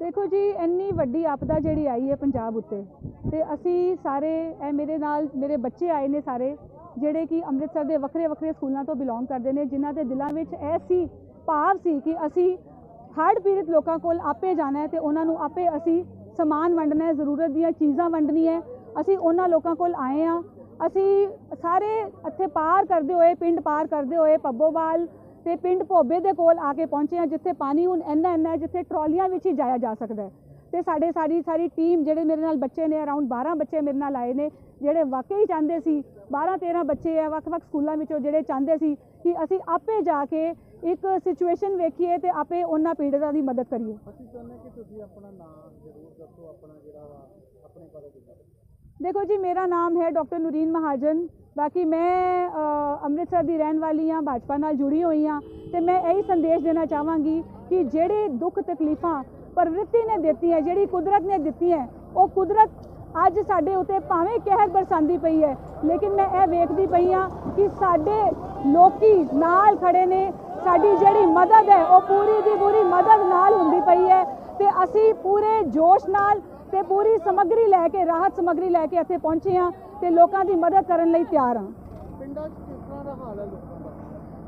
ਦੇਖੋ ਜੀ, ਇੰਨੀ ਵੱਡੀ ਆਪਦਾ ਜਿਹੜੀ ਆਈ ਹੈ ਪੰਜਾਬ ਉੱਤੇ, ਤੇ ਅਸੀਂ ਸਾਰੇ, ਇਹ ਮੇਰੇ ਨਾਲ ਮੇਰੇ ਬੱਚੇ ਆਏ ਨੇ ਸਾਰੇ, ਜਿਹੜੇ ਕਿ ਅੰਮ੍ਰਿਤਸਰ ਦੇ ਵੱਖਰੇ ਵੱਖਰੇ ਸਕੂਲਾਂ ਤੋਂ ਬਿਲੋਂਗ ਕਰਦੇ ਨੇ, ਜਿਨ੍ਹਾਂ ਦੇ ਦਿਲਾਂ ਵਿੱਚ ਇਹ ਸੀ, ਭਾਵ ਸੀ ਕਿ ਅਸੀਂ ਹੜ੍ਹ ਪੀੜਤ ਲੋਕਾਂ ਕੋਲ ਆਪੇ ਜਾਣਾ ਹੈ ਤੇ ਉਹਨਾਂ ਨੂੰ ਆਪੇ ਅਸੀਂ ਸਮਾਨ ਵੰਡਣਾ ਹੈ, ਜ਼ਰੂਰਤ ਦੀਆਂ ਚੀਜ਼ਾਂ ਵੰਡਣੀਆਂ ਹੈ। ਅਸੀਂ ਉਹਨਾਂ ਲੋਕਾਂ ਕੋਲ ਆਏ ਆ ਅਸੀਂ ਸਾਰੇ ਇੱਥੇ ਪਾਰ ਕਰਦੇ ਹੋਏ, ਪਿੰਡ ਪਾਰ ਕਰਦੇ ਹੋਏ, ਪੱਬੋਵਾਲ ਤੇ ਪਿੰਡ ਭੋਬੇ ਦੇ ਕੋਲ ਆ ਕੇ ਪਹੁੰਚੇ ਆ ਜਿੱਥੇ ਪਾਣੀ ਹੁਣ ਇੰਨਾ ਇੰਨਾ ਜਿੱਥੇ ਟਰਾਲੀਆਂ ਵਿੱਚ ਹੀ ਜਾਇਆ ਜਾ ਸਕਦਾ ਹੈ। ਤੇ ਸਾਡੇ ਸਾਡੀ ਸਾਰੀ ਟੀਮ ਜਿਹੜੇ ਮੇਰੇ ਨਾਲ ਬੱਚੇ ਨੇ ਅਰਾਊਂਡ 12 ਬੱਚੇ ਮੇਰੇ ਨਾਲ ਆਏ ਨੇ, ਜਿਹੜੇ ਵਾਕਈ ਚਾਹੁੰਦੇ ਸੀ 12 13 ਬੱਚੇ ਆ ਵੱਖ-ਵੱਖ ਸਕੂਲਾਂ ਵਿੱਚੋਂ ਜਿਹੜੇ ਚਾਹੁੰਦੇ ਸੀ ਕਿ ਅਸੀਂ ਆਪੇ ਜਾ ਕੇ ਇੱਕ ਸਿਚੁਏਸ਼ਨ ਵੇਖੀਏ ਤੇ ਆਪੇ ਉਹਨਾਂ ਪੀੜਤਾਂ ਦੀ ਮਦਦ ਕਰੀਏ। ਅਸੀਂ ਚਾਹੁੰਦੇ ਕਿ ਤੁਸੀਂ ਆਪਣਾ ਨਾਮ ਜ਼ਰੂਰ ਦੱਸੋ, ਆਪਣਾ ਜਿਹੜਾ ਵਾ, ਆਪਣੇ ਬਾਰੇ ਦੱਸੋ। ਦੇਖੋ ਜੀ, ਮੇਰਾ ਨਾਮ ਹੈ ਡਾਕਟਰ ਨੂਰੀਨ ਮਹਾਜਨ। ਬਾਕੀ ਮੈਂ ਅੰਮ੍ਰਿਤਸਰ ਦੀ ਰਹਿਣ ਵਾਲੀ ਹਾਂ, ਭਾਜਪਾ ਨਾਲ ਜੁੜੀ ਹੋਈ ਹਾਂ ਤੇ ਮੈਂ ਇਹੀ ਸੰਦੇਸ਼ ਦੇਣਾ ਚਾਹਾਂਗੀ ਕਿ ਜਿਹੜੇ ਦੁੱਖ ਤਕਲੀਫਾਂ ਪ੍ਰਵਿਰਤੀ ਨੇ ਦਿੱਤੀ ਹੈ, ਜਿਹੜੀ ਕੁਦਰਤ ਨੇ ਦਿੱਤੀ ਹੈ, ਉਹ ਕੁਦਰਤ ਅੱਜ ਸਾਡੇ ਉਤੇ ਭਾਵੇਂ ਕਹਿਰ ਬਰਸਾਉਂਦੀ ਪਈ ਹੈ, ਲੇਕਿਨ ਮੈਂ ਇਹ ਵੇਖਦੀ ਪਈ ਹਾਂ ਕਿ ਸਾਡੇ ਲੋਕੀ ਨਾਲ ਖੜੇ ਨੇ, ਸਾਡੀ ਜਿਹੜੀ ਮਦਦ ਹੈ, ਉਹ ਪੂਰੀ ਦੀ ਪੂਰੀ ਮਦਦ ਨਾਲ ਹੁੰਦੀ ਪਈ ਹੈ ਤੇ ਅਸੀਂ ਪੂਰੇ ਜੋਸ਼ ਨਾਲ ਤੇ ਪੂਰੀ ਸਮੱਗਰੀ ਲੈ ਕੇ ਰਾਹਤ ਸਮੱਗਰੀ ਲੈ ਕੇ ਇੱਥੇ ਪਹੁੰਚੇ ਹਾਂ ਤੇ ਲੋਕਾਂ ਦੀ ਮਦਦ ਕਰਨ ਲਈ ਤਿਆਰ ਹਾਂ। ਪਿੰਡਾਂ 'ਚ ਕਿਸ ਤਰ੍ਹਾਂ ਦਾ ਹਾਲ ਹੈ ਲੋਕਾਂ ਦਾ?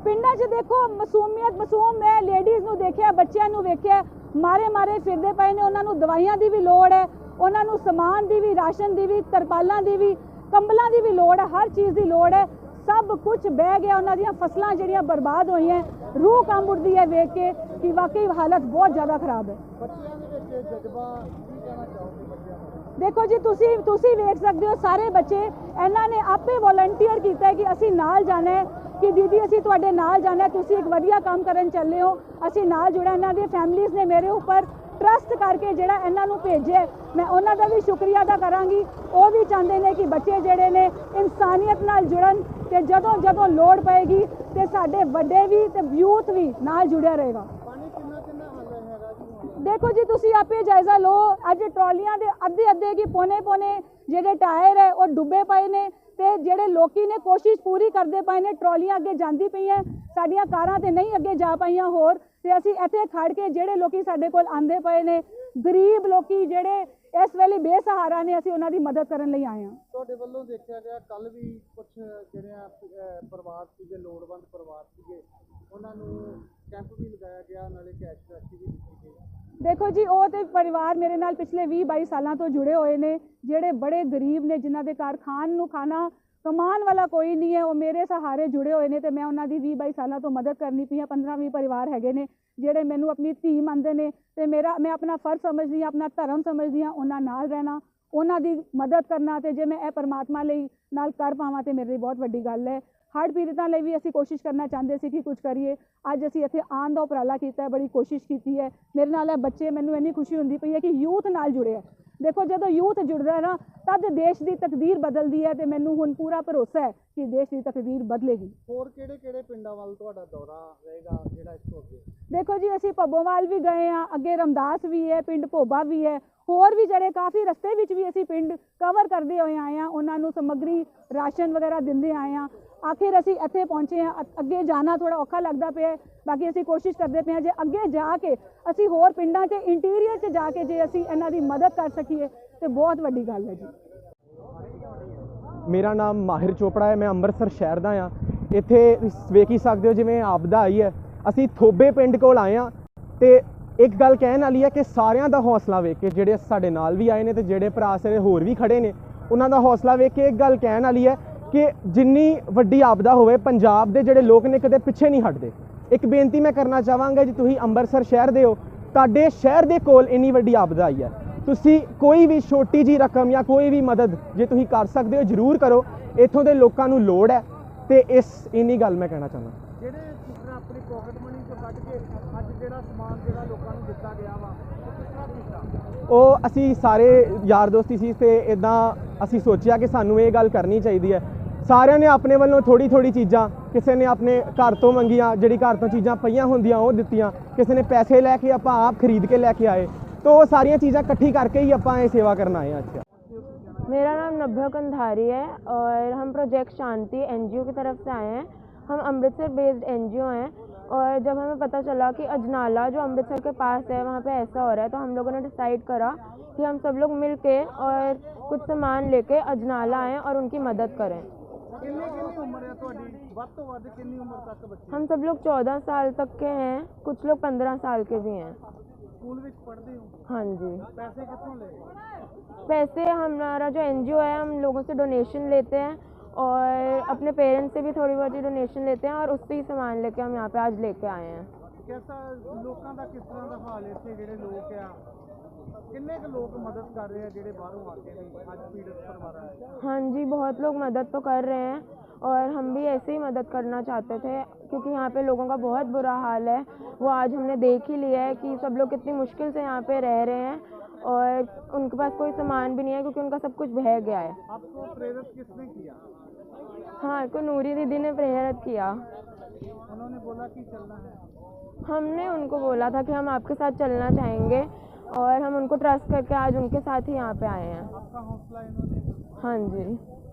ਪਿੰਡਾਂ 'ਚ ਦੇਖੋ ਮਾਸੂਮੀਅਤ ਮਾਸੂਮ ਮੈਂ ਲੇਡੀਜ਼ ਨੂੰ ਦੇਖਿਆ ਬੱਚਿਆਂ ਨੂੰ ਵੇਖਿਆ ਮਾਰੇ ਮਾਰੇ ਫਿਰਦੇ ਪਏ ਨੇ ਉਹਨਾਂ ਨੂੰ ਦਵਾਈਆਂ ਦੀ ਵੀ ਲੋੜ ਹੈ ਉਹਨਾਂ ਨੂੰ ਸਮਾਨ ਦੀ ਵੀ ਰਾਸ਼ਨ ਦੀ ਵੀ ਤਰਪਾਲਾਂ ਦੀ ਵੀ ਕੰਬਲਾਂ ਦੀ ਵੀ ਲੋੜ ਹੈ ਹਰ ਚੀਜ਼ ਦੀ ਲੋੜ ਹੈ ਸਭ ਕੁਝ ਬਹਿ ਗਿਆ ਉਹਨਾਂ ਦੀਆਂ ਫਸਲਾਂ ਜਿਹੜੀਆਂ ਬਰਬਾਦ ਹੋਈਆਂ ਰੂਹ ਕੰਬ ਉੱਠਦੀ ਹੈ ਵੇਖ ਕੇ ਕਿ ਵਾਕਈ ਹਾਲਤ ਬਹੁਤ ਜ਼ਿਆਦਾ ਖਰਾਬ ਹੈ। ਬੱਚਿਆਂ ਦੇ ਵਿੱਚ ਜਜ਼ਬਾ ਕੀ ਕਹਿਣਾ ਚਾਹੋਗੇ ਬੱਚਿਆਂ ਨੂੰ ਦੇਖੋ ਜੀ ਤੁਸੀਂ ਤੁਸੀਂ ਵੇਖ ਸਕਦੇ ਹੋ ਸਾਰੇ ਬੱਚੇ ਇਹਨਾਂ ਨੇ ਆਪੇ ਵੋਲੰਟੀਅਰ ਕੀਤਾ ਹੈ ਕਿ ਅਸੀਂ ਨਾਲ ਜਾਣਾ ਹੈ ਕਿ ਦੀਦੀ ਅਸੀਂ ਤੁਹਾਡੇ ਨਾਲ ਜਾਣਾ ਹੈ ਤੁਸੀਂ ਇੱਕ ਵਧੀਆ ਕੰਮ ਕਰਨ ਚੱਲੇ ਹੋ ਅਸੀਂ ਨਾਲ ਜੁੜਾ ਇਹਨਾਂ ਦੀ ਫੈਮਲੀਆਂ ਨੇ ਮੇਰੇ ਉੱਪਰ ਟਰਸਟ ਕਰਕੇ ਜਿਹੜਾ ਇਹਨਾਂ ਨੂੰ ਭੇਜਿਆ ਮੈਂ ਉਹਨਾਂ ਦਾ ਵੀ ਸ਼ੁਕਰੀਆ ਅਦਾ ਕਰਾਂਗੀ। ਉਹ ਵੀ ਚਾਹੁੰਦੇ ਨੇ ਕਿ ਬੱਚੇ ਜਿਹੜੇ ਨੇ ਇਨਸਾਨੀਅਤ ਨਾਲ ਜੁੜਨ ਤੇ ਜਦੋਂ ਜਦੋਂ ਲੋੜ ਪਏਗੀ ਤੇ ਸਾਡੇ ਵੱਡੇ ਵੀ ਤੇ ਯੂਥ ਵੀ ਨਾਲ ਜੁੜਿਆ ਰਹੇਗਾ ਪਾਣੀ ਕਿੰਨਾ ਕਿੰਨਾ ਹਾਲ ਹੈਗਾ ਜੀ ਹੁਣ ਦੇਖੋ ਜੀ, ਤੁਸੀਂ ਆਪੇ ਜਾਇਜ਼ਾ ਲਓ। ਅੱਜ ਟਰਾਲੀਆਂ ਦੇ ਅੱਧੇ ਅੱਧੇ ਕੀ ਪੌਨੇ ਪੌਨੇ ਜਿਹੜੇ ਟਾਇਰ ਹੈ, ਉਹ ਡੁੱਬੇ ਪਏ ਨੇ ਤੇ ਜਿਹੜੇ ਲੋਕੀ ਨੇ ਕੋਸ਼ਿਸ਼ ਪੂਰੀ ਕਰਦੇ ਪਏ ਨੇ, ਟਰਾਲੀਆਂ ਅੱਗੇ ਜਾਂਦੀ ਪਈਆਂ ਸਾਡੀਆਂ ਕਾਰਾਂ ਤੇ ਨਹੀਂ ਅੱਗੇ ਜਾ ਪਾਈਆਂ ਹੋਰ ਤੇ ਅਸੀਂ ਇੱਥੇ ਖੜ ਕੇ ਜਿਹੜੇ ਲੋਕੀ ਸਾਡੇ ਕੋਲ ਆਂਦੇ ਪਏ ਨੇ, ਗਰੀਬ ਲੋਕੀ ਜਿਹੜੇ ਇਸ ਵੇਲੇ ਬੇਸਹਾਰਾ ਨੇ, ਅਸੀਂ ਉਹਨਾਂ ਦੀ ਮਦਦ ਕਰਨ ਲਈ ਆਏ ਹਾਂ। ਤੁਹਾਡੇ ਵੱਲੋਂ ਦੇਖਿਆ ਗਿਆ ਕੱਲ ਵੀ ਕੁਝ ਜਿਹੜੇ ਪਰਿਵਾਰ ਸੀਗੇ, ਲੋੜਵੰਦ ਪਰਿਵਾਰ ਸੀਗੇ, ਉਹਨਾਂ ਨੂੰ ਕੈਂਪ ਵੀ ਲਗਾਇਆ ਗਿਆ, ਨਾਲੇ ਕੈਸ਼ ਰਾਸ਼ੀ ਵੀ ਦਿੱਤੀ ਗਈ। ਦੇਖੋ ਜੀ, ਉਹ ਤੇ ਪਰਿਵਾਰ ਮੇਰੇ ਨਾਲ ਪਿਛਲੇ 20 22 ਸਾਲਾਂ ਤੋਂ ਜੁੜੇ ਹੋਏ ਨੇ, ਜਿਹੜੇ ਬੜੇ ਗਰੀਬ ਨੇ, ਜਿਨ੍ਹਾਂ ਦੇ ਘਰ ਖਾਣ ਨੂੰ ਖਾਣਾ ਕਮਾਉਣ ਵਾਲਾ ਕੋਈ ਨਹੀਂ ਹੈ, ਉਹ ਮੇਰੇ ਸਹਾਰੇ ਜੁੜੇ ਹੋਏ ਨੇ ਤੇ ਮੈਂ ਉਹਨਾਂ ਦੀ 20 22 ਸਾਲਾਂ ਤੋਂ ਮਦਦ ਕਰਨੀ ਪਈ ਹਾਂ 15 20 ਪਰਿਵਾਰ ਹੈਗੇ ਨੇ, ਜਿਹੜੇ ਮੈਨੂੰ ਆਪਣੀ ਧੀ ਮੰਨਦੇ ਨੇ ਤੇ ਮੇਰਾ, ਮੈਂ ਆਪਣਾ ਫਰਜ਼ ਸਮਝਦੀ ਹਾਂ, ਆਪਣਾ ਧਰਮ ਸਮਝਦੀ ਹਾਂ, ਉਹਨਾਂ ਨਾਲ ਰਹਿਣਾ, ਉਹਨਾਂ ਦੀ ਮਦਦ ਕਰਨਾ ਤੇ ਜੇ ਮੈਂ ਇਹ ਪਰਮਾਤਮਾ ਲਈ ਨਾਲ ਕਰ ਪਾਵਾਂ ਤੇ ਮੇਰੇ ਲਈ ਬਹੁਤ ਵੱਡੀ ਗੱਲ ਹੈ। ਹੜ੍ਹ ਪੀੜਤਾਂ ਲਈ ਵੀ ਅਸੀਂ ਕੋਸ਼ਿਸ਼ ਕਰਨਾ ਚਾਹੁੰਦੇ ਸੀ ਕਿ ਕੁਝ ਕਰੀਏ। ਅੱਜ ਅਸੀਂ ਇੱਥੇ ਆਉਣ ਦਾ ਉਪਰਾਲਾ ਕੀਤਾ ਬੜੀ ਕੋਸ਼ਿਸ਼ ਕੀਤੀ ਹੈ। ਮੇਰੇ ਨਾਲ ਇਹ ਬੱਚੇ ਮੈਨੂੰ ਇੰਨੀ ਖੁਸ਼ੀ ਹੁੰਦੀ ਪਈ ਹੈ ਕਿ ਯੂਥ ਨਾਲ ਜੁੜੇ ਹੈ। ਦੇਖੋ ਜਦੋਂ ਯੂਥ ਜੁੜਦਾ ਨਾ ਤਦ ਦੇਸ਼ ਦੀ ਤਕਦੀਰ ਬਦਲਦੀ ਹੈ ਤੇ ਮੈਨੂੰ ਹੁਣ ਪੂਰਾ ਭਰੋਸਾ ਹੈ ਕਿ ਦੇਸ਼ ਦੀ ਤਕਦੀਰ ਬਦਲੇਗੀ। ਹੋਰ ਕਿਹੜੇ ਕਿਹੜੇ ਪਿੰਡਾਂ ਵੱਲ ਤੁਹਾਡਾ ਦੌਰਾ ਰਹੇਗਾ ਜਿਹੜਾ ਇਸ ਤੋਂ ਅੱਗੇ? ਦੇਖੋ ਜੀ ਅਸੀਂ ਪੱਬੋਵਾਲ ਵੀ ਗਏ ਆ ਅੱਗੇ ਰਮਦਾਸ ਵੀ ਹੈ ਪਿੰਡ ਭੋਬਾ ਵੀ ਹੈ ਹੋਰ ਵੀ ਜਿਹੜੇ ਕਾਫੀ ਰਸਤੇ ਵਿੱਚ ਵੀ ਅਸੀਂ ਪਿੰਡ ਕਵਰ ਕਰਦੇ ਹੋਏ ਆਏ ਆ ਉਹਨਾਂ ਨੂੰ ਸਮੱਗਰੀ ਰਾਸ਼ਨ ਵਗੈਰਾ ਦਿੰਦੇ ਆਏ ਆ ਆਖਿਰ ਅਸੀਂ ਇੱਥੇ ਪਹੁੰਚੇ ਆ ਅੱਗੇ ਜਾਣਾ ਥੋੜਾ ਔਖਾ ਲੱਗਦਾ ਪਿਆ ਬਾਕੀ ਅਸੀਂ ਕੋਸ਼ਿਸ਼ ਕਰਦੇ ਪਏ ਆ ਜੇ ਅੱਗੇ ਜਾ ਕੇ ਅਸੀਂ ਹੋਰ ਪਿੰਡਾਂ 'ਚ ਇੰਟੀਰੀਅਰ 'ਚ ਜਾ ਕੇ ਜੇ ਅਸੀਂ ਇਹਨਾਂ ਦੀ ਮਦਦ ਕਰ ਸਕੀਏ, ਤੇ ਬਹੁਤ ਵੱਡੀ ਗੱਲ ਹੈ ਜੀ। ਮੇਰਾ ਨਾਮ ਮਾਹਿਰ ਚੋਪੜਾ ਹੈ, ਮੈਂ ਅੰਮ੍ਰਿਤਸਰ ਸ਼ਹਿਰ ਦਾ ਆ ਇੱਥੇ ਵੇਖ ਹੀ ਸਕਦੇ ਹੋ ਜਿਵੇਂ ਆਪਦਾ ਆਈ ਹੈ। ਅਸੀਂ ਥੋਬੇ ਪਿੰਡ ਕੋਲ ਆਏ ਆ ਤੇ ਇੱਕ ਗੱਲ ਕਹਿਣ ਵਾਲੀ ਹੈ ਕਿ ਸਾਰਿਆਂ ਦਾ ਹੌਸਲਾ ਵੇਖ ਕੇ ਜਿਹੜੇ ਸਾਡੇ ਨਾਲ ਵੀ ਆਏ ਨੇ ਤੇ ਜਿਹੜੇ ਭਰਾ ਸਾਰੇ ਹੋਰ ਵੀ ਖੜੇ ਨੇ, ਉਹਨਾਂ ਦਾ ਹੌਸਲਾ ਵੇਖ ਕੇ ਇੱਕ ਗੱਲ ਕਹਿਣ ਵਾਲੀ ਹੈ ਕਿ ਜਿੰਨੀ ਵੱਡੀ ਆਪਦਾ ਹੋਵੇ, ਪੰਜਾਬ ਦੇ ਜਿਹੜੇ ਲੋਕ ਨੇ ਕਦੇ ਪਿੱਛੇ ਨਹੀਂ ਹਟਦੇ। ਇੱਕ ਬੇਨਤੀ ਮੈਂ ਕਰਨਾ ਚਾਹਾਂਗਾ ਜੀ, ਤੁਸੀਂ ਅੰਮ੍ਰਿਤਸਰ ਸ਼ਹਿਰ ਦੇ ਹੋ, ਤੁਹਾਡੇ ਸ਼ਹਿਰ ਦੇ ਕੋਲ ਇੰਨੀ ਵੱਡੀ ਆਪਦਾ ਆਈ ਹੈ ਤੁਸੀਂ ਕੋਈ ਵੀ ਛੋਟੀ ਜੀ ਰਕਮ ਜਾਂ ਕੋਈ ਵੀ ਮਦਦ ਜੇ ਤੁਸੀਂ ਕਰ ਸਕਦੇ ਹੋ, ਜਰੂਰ ਕਰੋ। ਇੱਥੋਂ ਦੇ ਲੋਕਾਂ ਨੂੰ ਲੋੜ ਹੈ ਤੇ ਇਸ, ਇੰਨੀ ਗੱਲ ਮੈਂ ਕਹਿਣਾ ਚਾਹੁੰਦਾ। ਜਿਹੜੇ ਜਿਸ ਤਰ੍ਹਾਂ ਆਪਣੀ ਪਾਕਟ ਮਨੀ ਤੋਂ ਕੱਢ ਕੇ ਅੱਜ ਜਿਹੜਾ ਸਮਾਨ ਜਿਹੜਾ ਲੋਕਾਂ ਨੂੰ ਦਿੱਤਾ ਗਿਆ ਵਾ ਉਹ ਕਿਸ ਤਰ੍ਹਾਂ ਕੀਤਾ ਉਹ ਅਸੀਂ ਸਾਰੇ ਯਾਰ ਦੋਸਤੀ ਸੀ ਤੇ ਇਦਾਂ ਅਸੀਂ ਸੋਚਿਆ ਕਿ ਸਾਨੂੰ ਇਹ ਗੱਲ ਕਰਨੀ ਚਾਹੀਦੀ ਹੈ ਸਾਰਿਆਂ ਨੇ ਆਪਣੇ ਵੱਲੋਂ ਥੋੜੀ ਥੋੜੀ ਚੀਜ਼ਾਂ ਕਿਸੇ ਨੇ ਆਪਣੇ ਘਰ ਤੋਂ ਮੰਗੀਆਂ ਜਿਹੜੀ ਘਰ ਤੋਂ ਚੀਜ਼ਾਂ ਪਈਆਂ ਹੁੰਦੀਆਂ ਉਹ ਦਿੱਤੀਆਂ ਕਿਸੇ ਨੇ ਪੈਸੇ ਲੈ ਕੇ ਆਪਾਂ ਆਪ ਖਰੀਦ ਕੇ ਲੈ ਕੇ ਆਏ ਤਾਂ ਉਹ ਸਾਰੀਆਂ ਚੀਜ਼ਾਂ ਇਕੱਠੀ ਕਰਕੇ ਹੀ ਆਪਾਂ ਇਹ ਸੇਵਾ ਕਰਨ ਆਏ ਹਾਂ ਅੱਜ मेरा नाम नभ्य कंधारी है और हम प्रोजेक्ट शांति एनजीओ की तरफ से आए हैं हम अमृतसर बेस्ड एनजीओ हैं और जब हमें पता चला कि अजनाला जो अमृतसर के पास है वहाँ पे ऐसा हो रहा है तो हम लोगों ने डिसाइड करा कि हम सब लोग मिल के और कुछ सामान लेके अजनाला आएँ और उनकी मदद करें। हम सब लोग चौदह साल तक के हैं कुछ लोग पंद्रह साल के भी हैं। हाँ? जी। पैसे हमारा जो एनजीओ है हम लोगों से डोनेशन लेते हैं। और अपने पेरेंट्स से भी थोड़ी बहुत ही डोनेशन लेते हैं और उससे ही सामान लेके हम यहाँ पे आज लेके आए हैं ਕਿਹਦਾ ਲੋਕਾਂ ਦਾ ਕਿਸ ਤਰ੍ਹਾਂ ਦਾ ਹਾਲ ਹੈ ਇੱਥੇ ਜਿਹੜੇ ਲੋਕ ਆ ਕਿੰਨੇ ਕੁ ਲੋਕ ਮਦਦ ਕਰ ਰਹੇ ਆ ਜਿਹੜੇ ਬਾਹਰੋਂ ਆ ਕੇ ਨੇ ਅੱਜ ਪੀੜਤ ਪਰਿਵਾਰਾਂ ਦੇ हाँ जी बहुत लोग मदद तो कर रहे हैं और हम भी ऐसे ही मदद करना चाहते थे क्योंकि यहाँ पे लोगों का बहुत बुरा हाल है वो आज हमने देख ही लिया है कि सब लोग कितनी मुश्किल से यहाँ पे रह रहे हैं और उनके पास कोई सामान भी नहीं है क्योंकि उनका सब कुछ बह गया है आपको प्रेरित किसने किया हाँ को नूरी दीदी ने प्रेरित किया। उन्होंने बोला कि चलना है। हमने उनको बोला था कि हम आपके साथ चलना चाहेंगे और हम उनको ट्रस्ट करके आज उनके साथ ही यहाँ पे आए हैं। आपका हौसला इन्होंने हाँ जी।